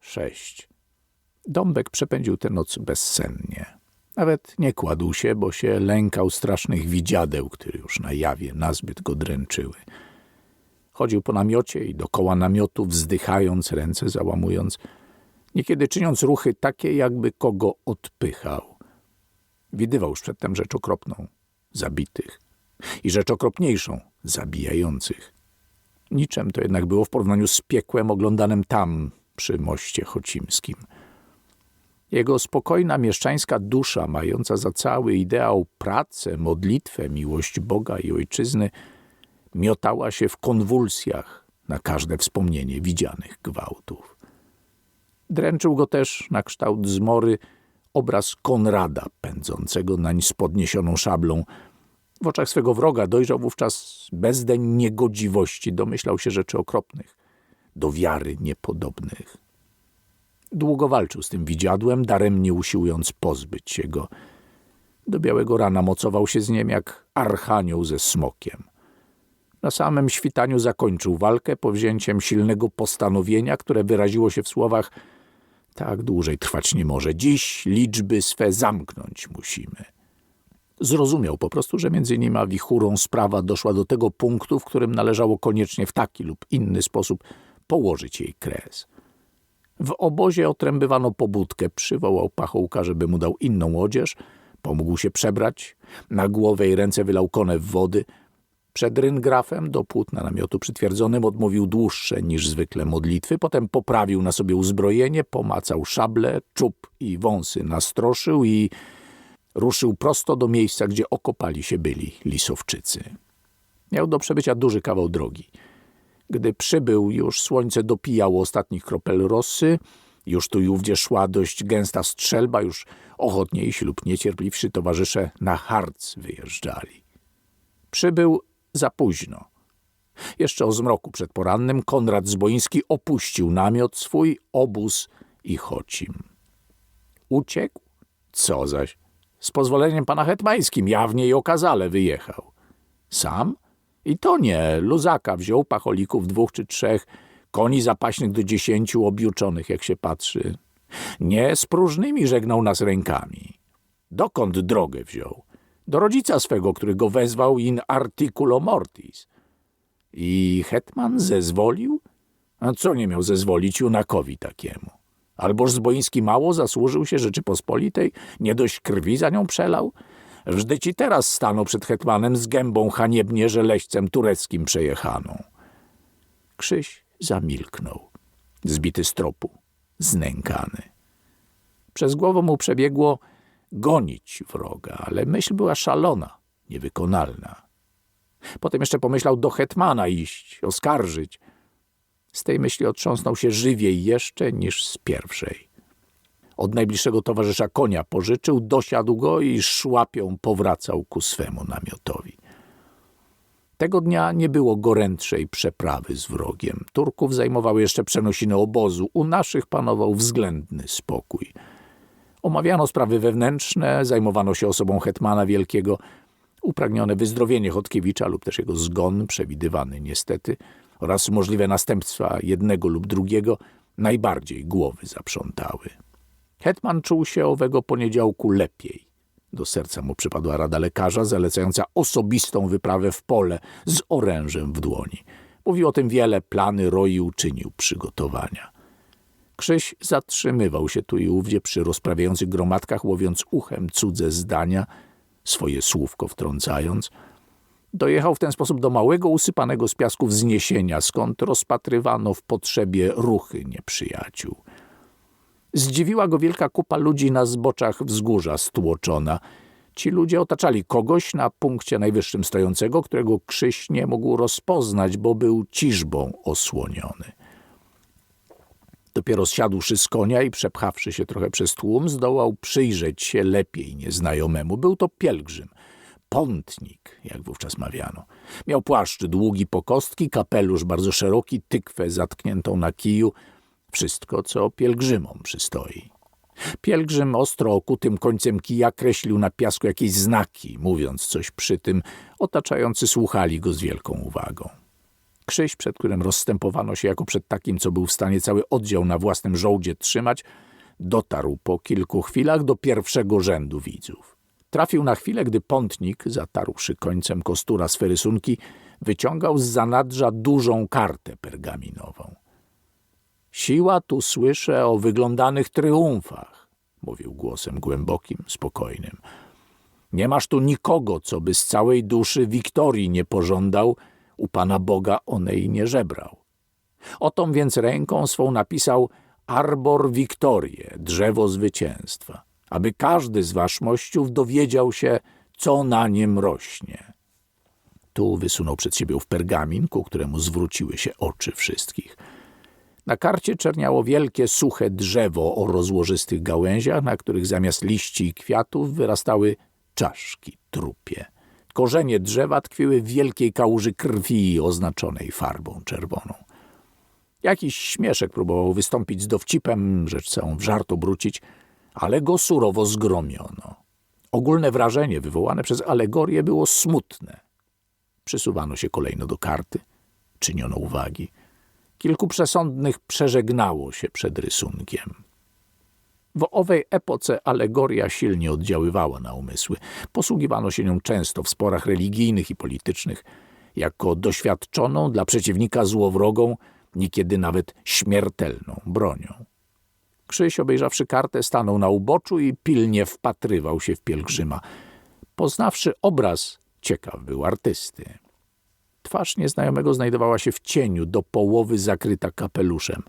Sześć. Dąbek przepędził tę noc bezsennie. Nawet nie kładł się, bo się lękał strasznych widziadeł, które już na jawie nazbyt go dręczyły. Chodził po namiocie i dokoła namiotu, wzdychając, ręce załamując, niekiedy czyniąc ruchy takie, jakby kogo odpychał. Widywał już przedtem rzecz okropną, zabitych, i rzecz okropniejszą, zabijających. Niczem to jednak było w porównaniu z piekłem oglądanym tam, przy moście chocimskim. Jego spokojna mieszczańska dusza, mająca za cały ideał pracę, modlitwę, miłość Boga i ojczyzny, miotała się w konwulsjach na każde wspomnienie widzianych gwałtów. Dręczył go też na kształt zmory obraz Konrada pędzącego nań z podniesioną szablą. W oczach swego wroga dojrzał wówczas bezdeń niegodziwości, domyślał się rzeczy okropnych, do wiary niepodobnych. Długo walczył z tym widziadłem, daremnie usiłując pozbyć się go. Do białego rana mocował się z nim jak archanioł ze smokiem. Na samym świtaniu zakończył walkę powzięciem silnego postanowienia, które wyraziło się w słowach tak dłużej trwać nie może. Dziś liczby swe zamknąć musimy. Zrozumiał po prostu, że między nim a wichurą sprawa doszła do tego punktu, w którym należało koniecznie w taki lub inny sposób położyć jej kres. W obozie otrębywano pobudkę, przywołał pachołka, żeby mu dał inną odzież, pomógł się przebrać, na głowę i ręce wylał konew wody. Przed ryngrafem do płótna namiotu przytwierdzonym odmówił dłuższe niż zwykle modlitwy, potem poprawił na sobie uzbrojenie, pomacał szable, czub i wąsy nastroszył i ruszył prosto do miejsca, gdzie okopali się byli lisowczycy. Miał do przebycia duży kawał drogi – gdy przybył, już słońce dopijało ostatnich kropel rosy, już tu i ówdzie szła dość gęsta strzelba, już ochotniejsi lub niecierpliwszy towarzysze na harc wyjeżdżali. Przybył za późno. Jeszcze o zmroku przedporannym Konrad Zboiński opuścił namiot swój, obóz i chocim. Uciekł? Co zaś? Z pozwoleniem pana hetmańskim jawnie i okazale wyjechał. Sam? I to nie, luzaka wziął, pacholików dwóch czy trzech, koni zapaśnych do dziesięciu, objuczonych, jak się patrzy. Nie z próżnymi żegnał nas rękami. Dokąd drogę wziął? Do rodzica swego, który go wezwał in articulo mortis. I hetman zezwolił? A co nie miał zezwolić junakowi takiemu? Alboż Zboiński mało zasłużył się Rzeczypospolitej, nie dość krwi za nią przelał? Wżdy ci teraz stanął przed hetmanem z gębą haniebnie żeleźcem tureckim przejechaną. Krzyś zamilknął, zbity z tropu, znękany. Przez głowę mu przebiegło gonić wroga, ale myśl była szalona, niewykonalna. Potem jeszcze pomyślał do hetmana iść, oskarżyć. Z tej myśli otrząsnął się żywiej jeszcze niż z pierwszej. Od najbliższego towarzysza konia pożyczył, dosiadł go i szłapią powracał ku swemu namiotowi. Tego dnia nie było gorętszej przeprawy z wrogiem. Turków zajmowały jeszcze przenosiny obozu, u naszych panował względny spokój. Omawiano sprawy wewnętrzne, zajmowano się osobą hetmana wielkiego, upragnione wyzdrowienie Chodkiewicza lub też jego zgon, przewidywany niestety, oraz możliwe następstwa jednego lub drugiego, najbardziej głowy zaprzątały. Hetman czuł się owego poniedziałku lepiej. Do serca mu przypadła rada lekarza zalecająca osobistą wyprawę w pole z orężem w dłoni. Mówił o tym wiele, plany roił, czynił przygotowania. Krzyś zatrzymywał się tu i ówdzie przy rozprawiających gromadkach, łowiąc uchem cudze zdania, swoje słówko wtrącając. Dojechał w ten sposób do małego, usypanego z piasku wzniesienia, skąd rozpatrywano w potrzebie ruchy nieprzyjaciół. Zdziwiła go wielka kupa ludzi na zboczach wzgórza stłoczona. Ci ludzie otaczali kogoś na punkcie najwyższym stojącego, którego Krzyś nie mógł rozpoznać, bo był ciżbą osłoniony. Dopiero zsiadłszy z konia i przepchawszy się trochę przez tłum, zdołał przyjrzeć się lepiej nieznajomemu. Był to pielgrzym, pątnik, jak wówczas mawiano. Miał płaszcz długi po kostki, kapelusz bardzo szeroki, tykwę zatkniętą na kiju – wszystko, co pielgrzymom przystoi. Pielgrzym ostro okutym końcem kija kreślił na piasku jakieś znaki, mówiąc coś przy tym, otaczający słuchali go z wielką uwagą. Krzyś, przed którym rozstępowano się jako przed takim, co był w stanie cały oddział na własnym żołdzie trzymać, dotarł po kilku chwilach do pierwszego rzędu widzów. Trafił na chwilę, gdy pątnik, zatarłszy końcem kostura swe rysunki, wyciągał z zanadrza dużą kartę pergaminową. Siła tu słyszę o wyglądanych triumfach, mówił głosem głębokim, spokojnym. Nie masz tu nikogo, co by z całej duszy Wiktorii nie pożądał, u Pana Boga onej nie żebrał. Otom więc ręką swą napisał Arbor Wiktorie, drzewo zwycięstwa, aby każdy z waszmościów dowiedział się, co na nim rośnie. Tu wysunął przed siebie w pergamin, ku któremu zwróciły się oczy wszystkich. Na karcie czerniało wielkie, suche drzewo o rozłożystych gałęziach, na których zamiast liści i kwiatów wyrastały czaszki trupie. Korzenie drzewa tkwiły w wielkiej kałuży krwi oznaczonej farbą czerwoną. Jakiś śmieszek próbował wystąpić z dowcipem, rzecz całą w żart obrócić, ale go surowo zgromiono. Ogólne wrażenie wywołane przez alegorię było smutne. Przysuwano się kolejno do karty, czyniono uwagi. Kilku przesądnych przeżegnało się przed rysunkiem. W owej epoce alegoria silnie oddziaływała na umysły. Posługiwano się nią często w sporach religijnych i politycznych, jako doświadczoną dla przeciwnika złowrogą, niekiedy nawet śmiertelną bronią. Krzyś, obejrzawszy kartę, stanął na uboczu i pilnie wpatrywał się w pielgrzyma. Poznawszy obraz, ciekaw był artysty. Twarz nieznajomego znajdowała się w cieniu, do połowy zakryta kapeluszem.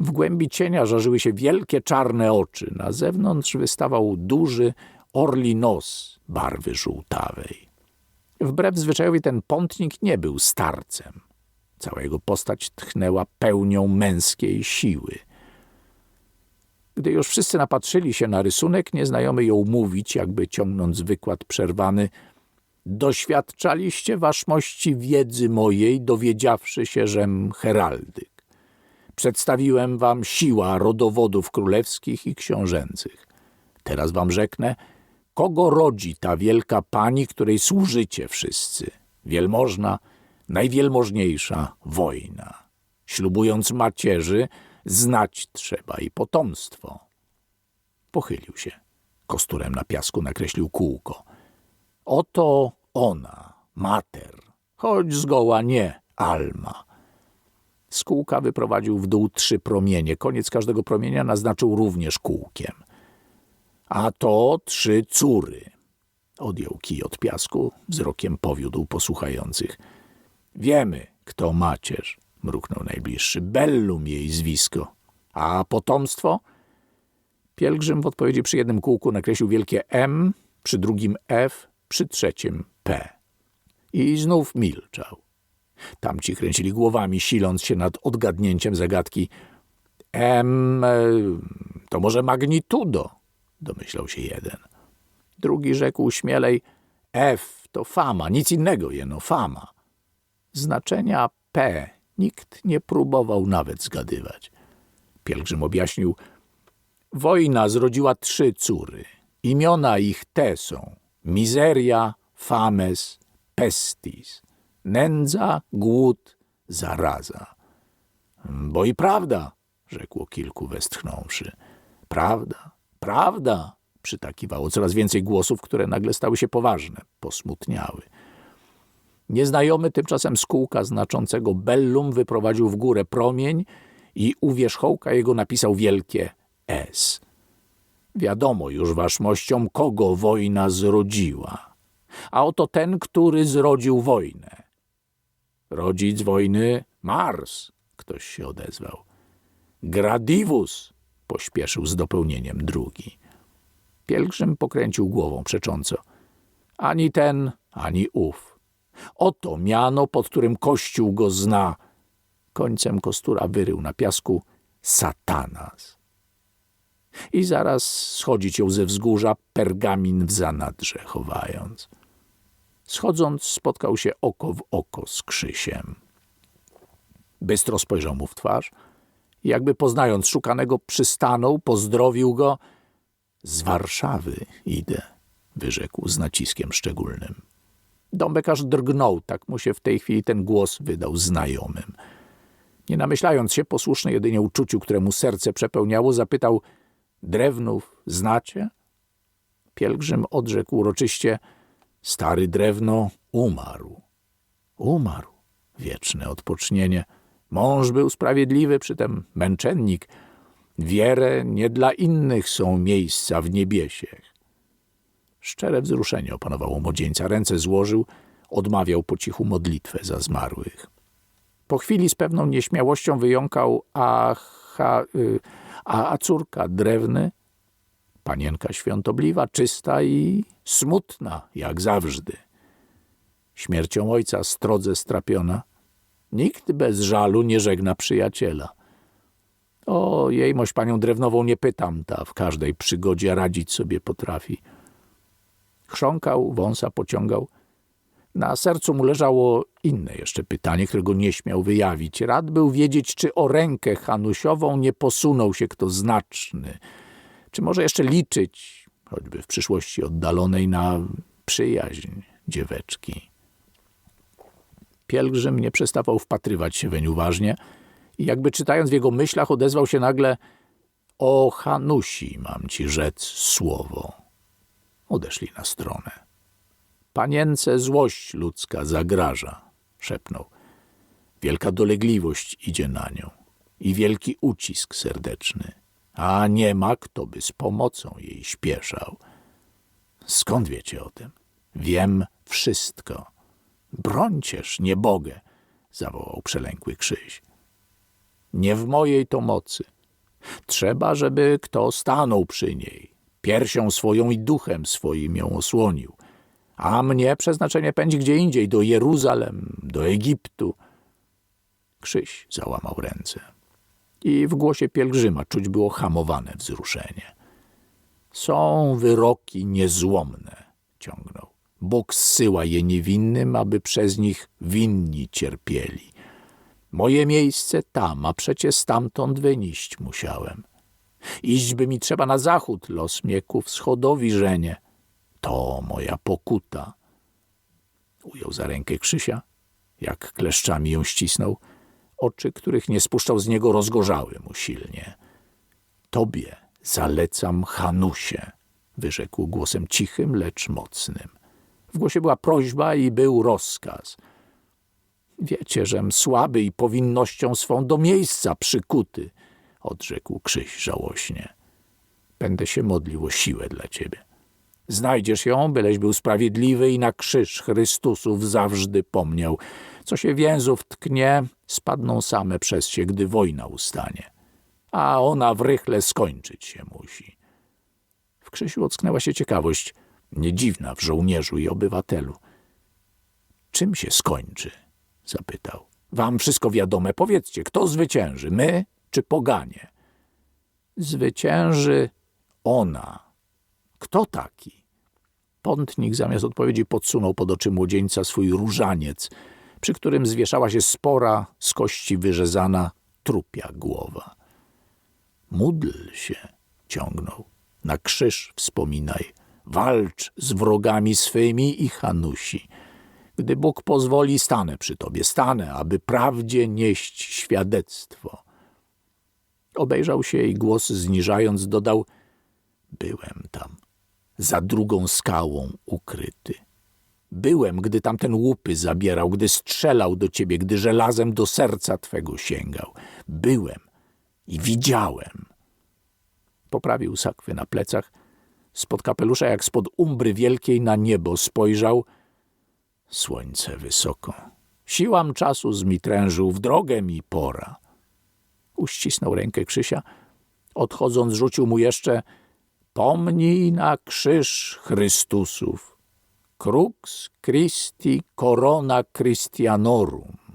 W głębi cienia żarzyły się wielkie czarne oczy. Na zewnątrz wystawał duży, orli nos barwy żółtawej. Wbrew zwyczajowi ten pątnik nie był starcem. Cała jego postać tchnęła pełnią męskiej siły. Gdy już wszyscy napatrzyli się na rysunek, nieznajomy ją mówić, jakby ciągnąc wykład przerwany – Doświadczaliście waszmości wiedzy mojej, dowiedziawszy się, żem heraldyk. Przedstawiłem wam siła rodowodów królewskich i książęcych. Teraz wam rzeknę, kogo rodzi ta wielka pani, której służycie wszyscy? Wielmożna, najwielmożniejsza wojna. Ślubując macierzy, znać trzeba i potomstwo. Pochylił się. Kosturem na piasku nakreślił kółko. Oto ona, mater, choć zgoła nie alma. Z kółka wyprowadził w dół trzy promienie. Koniec każdego promienia naznaczył również kółkiem. A to trzy córy. Odjął kij od piasku, wzrokiem powiódł posłuchających. Wiemy, kto macierz, mruknął najbliższy. Bellum jej zwisko. A potomstwo? Pielgrzym w odpowiedzi przy jednym kółku nakreślił wielkie M, przy drugim F, przy trzecim P. I znów milczał. Tamci kręcili głowami, siląc się nad odgadnięciem zagadki. M e, to może magnitudo, domyślał się jeden. Drugi rzekł śmielej, F to fama, nic innego jeno, fama. Znaczenia P nikt nie próbował nawet zgadywać. Pielgrzym objaśnił, wojna zrodziła trzy córy. Imiona ich te są miseria, fames, pestis, nędza, głód, zaraza. Bo i prawda, rzekło kilku westchnąwszy. Prawda, prawda, przytakiwało coraz więcej głosów, które nagle stały się poważne, posmutniały. Nieznajomy tymczasem z kółka znaczącego bellum wyprowadził w górę promień i u wierzchołka jego napisał wielkie S. Wiadomo już waszmościom, kogo wojna zrodziła. A oto ten, który zrodził wojnę. Rodzic wojny Mars, ktoś się odezwał. Gradivus, pośpieszył z dopełnieniem drugi. Pielgrzym pokręcił głową przecząco. Ani ten, ani ów. Oto miano, pod którym Kościół go zna. Końcem kostura wyrył na piasku Satanas i zaraz schodzić ją ze wzgórza, pergamin w zanadrze chowając. Schodząc, spotkał się oko w oko z Krzysiem. Bystro spojrzał mu w twarz jakby poznając szukanego, przystanął, pozdrowił go. Z Warszawy idę, wyrzekł z naciskiem szczególnym. Dąbek aż drgnął, tak mu się w tej chwili ten głos wydał znajomym. Nie namyślając się, posłuszny jedynie uczuciu, któremu serce przepełniało, zapytał: Drewnów znacie? Pielgrzym odrzekł uroczyście: Stary drewno umarł. Umarł. Wieczne odpocznienie. Mąż był sprawiedliwy, przytem męczennik. Wierę nie dla innych są miejsca w niebiesiech. Szczere wzruszenie opanowało młodzieńca. Ręce złożył, odmawiał po cichu modlitwę za zmarłych. Po chwili z pewną nieśmiałością wyjąkał, a, ha, y, a, a córka drewny, panienka świątobliwa, czysta i smutna, jak zawsze. Śmiercią ojca strodze strapiona, nikt bez żalu nie żegna przyjaciela. O, jejmość panią drewnową nie pytam, ta w każdej przygodzie radzić sobie potrafi. Chrząkał, wąsa pociągał. Na sercu mu leżało inne jeszcze pytanie, którego nie śmiał wyjawić. Rad był wiedzieć, czy o rękę Hanusiową nie posunął się kto znaczny. Czy może jeszcze liczyć, choćby w przyszłości oddalonej, na przyjaźń dzieweczki. Pielgrzym nie przestawał wpatrywać się weń uważnie i jakby czytając w jego myślach odezwał się nagle O Hanusi mam ci rzec słowo. Odeszli na stronę. Panience złość ludzka zagraża, szepnął. Wielka dolegliwość idzie na nią i wielki ucisk serdeczny, a nie ma kto by z pomocą jej śpieszał. Skąd wiecie o tym? Wiem wszystko. Brońcież, nie Bogę, zawołał przelękły Krzyś. Nie w mojej to mocy. Trzeba, żeby kto stanął przy niej, piersią swoją i duchem swoim ją osłonił. A mnie przeznaczenie pędzi gdzie indziej, do Jeruzalem, do Egiptu. Krzyś załamał ręce. I w głosie pielgrzyma czuć było hamowane wzruszenie. Są wyroki niezłomne, ciągnął. Bóg zsyła je niewinnym, aby przez nich winni cierpieli. Moje miejsce tam, a przecie stamtąd wyniść musiałem. Iść by mi trzeba na zachód, los mnie ku wschodowi żenie. To moja pokuta. Ujął za rękę Krzysia, jak kleszczami ją ścisnął. Oczy, których nie spuszczał z niego, rozgorzały mu silnie. Tobie zalecam Hanusie, wyrzekł głosem cichym, lecz mocnym. W głosie była prośba i był rozkaz. Wiecie, żem słaby i powinnością swą do miejsca przykuty, odrzekł Krzyś żałośnie. Będę się modlił o siłę dla ciebie. Znajdziesz ją, byleś był sprawiedliwy i na krzyż Chrystusów zawsze pomniał. Co się więzów tknie, spadną same przez się, gdy wojna ustanie. A ona w rychle skończyć się musi. W Krzysiu ocknęła się ciekawość, niedziwna w żołnierzu i obywatelu. Czym się skończy? zapytał. Wam wszystko wiadome, powiedzcie, kto zwycięży, my czy poganie? Zwycięży ona. Kto taki? Pątnik zamiast odpowiedzi podsunął pod oczy młodzieńca swój różaniec, przy którym zwieszała się spora, z kości wyrzezana, trupia głowa. Módl się, ciągnął. Na krzyż wspominaj. Walcz z wrogami swymi i Hanusi. Gdy Bóg pozwoli, stanę przy tobie, stanę, aby prawdzie nieść świadectwo. Obejrzał się i głos zniżając dodał: Byłem tam, za drugą skałą ukryty. Byłem, gdy tamten łupy zabierał, gdy strzelał do ciebie, gdy żelazem do serca twego sięgał. Byłem i widziałem. Poprawił sakwy na plecach, spod kapelusza jak spod umbry wielkiej na niebo spojrzał. Słońce wysoko. Siłam czasu zmitrężył, w drogę mi pora. Uścisnął rękę Krzysia. Odchodząc rzucił mu jeszcze Pomnij na krzyż Chrystusów. Crux Christi corona Christianorum.